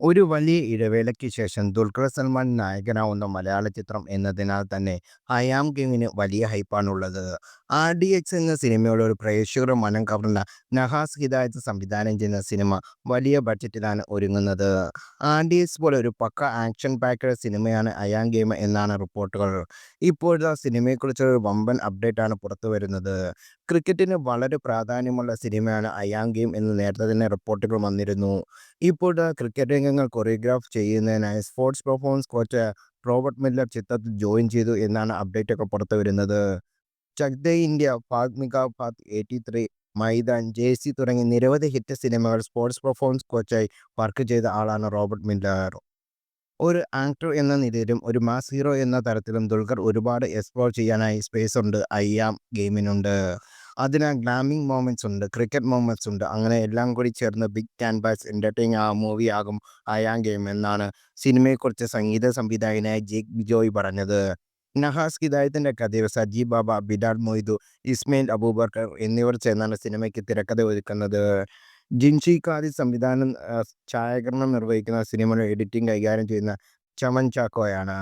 ഒരു വലിയ ഇടവേളയ്ക്ക് ശേഷം ദുൽഖർ സൽമാൻ നായകനാവുന്ന മലയാള ചിത്രം എന്നതിനാൽ തന്നെ ഹയാം കിങ്ങിന് വലിയ ഹൈപ്പാണുള്ളത്. ആർ ഡി എക്സ് എന്ന സിനിമയോട് ഒരു പ്രേക്ഷകർ മനം കവർന്ന നഹാസ് ഹിദായത്ത് സംവിധാനം ചെയ്യുന്ന സിനിമ വലിയ ബഡ്ജറ്റിലാണ് ഒരുങ്ങുന്നത്. ആർ ഡി എക്സ് പോലെ ഒരു പക്ക ആക്ഷൻ പാക്കഡ് സിനിമയാണ് അയാം ഗെയിം എന്നാണ് റിപ്പോർട്ടുകൾ. ഇപ്പോഴത്തെ ഇപ്പോഴിതാ സിനിമയെക്കുറിച്ചൊരു വമ്പൻ അപ്ഡേറ്റ് ആണ് പുറത്തു വരുന്നത് ക്രിക്കറ്റിന് വളരെ പ്രാധാന്യമുള്ള സിനിമയാണ് അയാം ഗെയിം എന്ന് നേരത്തെ തന്നെ റിപ്പോർട്ടുകൾ വന്നിരുന്നു. ഇപ്പോഴത്തെ ക്രിക്കറ്റ് രംഗങ്ങൾ കൊറിയോഗ്രാഫ് ചെയ്യുന്നതിനായി sports performance coach Robert Miller ചിത്രത്തിൽ ജോയിൻ ചെയ്തു എന്നാണ് അപ്ഡേറ്റ് ഒക്കെ പുറത്തു വരുന്നത് Chak De India, Bhaag Milkha eighty three Maidaan, jersey തുടങ്ങി നിരവധി ഹിറ്റ് സിനിമകൾ സ്പോർട്സ് പെർഫോമൻസ് കോച്ചായി വർക്ക് ചെയ്ത ആളാണ് റോബർട്ട് മില്ലർ. ഒരു ആക്ടർ എന്ന നിലയിലും ഒരു മാസ് ഹീറോ എന്ന തരത്തിലും ദുൽഖർ ഒരുപാട് എക്സ്പ്ലോർ ചെയ്യാനായി സ്പേസ് ഉണ്ട് ഐ ആം ഗെയിമിനുണ്ട്. അതിനാൽ ഗ്ലാമിംഗ് മൊമെന്റ്സ് ഉണ്ട്, ക്രിക്കറ്റ് മൊമെന്റ്സ് ഉണ്ട്. അങ്ങനെ എല്ലാം കൂടി ചേർന്ന് ബിഗ് ക്യാൻവാസ് എന്റർടൈനിങ് ആ മൂവി ആകും ആയാം ഗെയിം എന്നാണ് സിനിമയെക്കുറിച്ച് സംഗീത സംവിധായകനായ ജേക്ക് ബിജോയ് പറഞ്ഞത്. നഹാസ് ഹിദായത്തിന്റെ കഥയിൽ സജീവ് ബാബ, ബിലാൽ മൊയ്തു, ഇസ്മായിൽ അബൂബർക്കർ എന്നിവർ ചേർന്നാണ് സിനിമയ്ക്ക് തിരക്കഥ ഒരുക്കുന്നത്. ജിൻഷി കാദി സംവിധാനം, ഛായാഗ്രഹണം നിർവഹിക്കുന്ന സിനിമയുടെ എഡിറ്റിംഗ് കൈകാര്യം ചെയ്യുന്ന ചമൻ ചാക്കോയാണ്.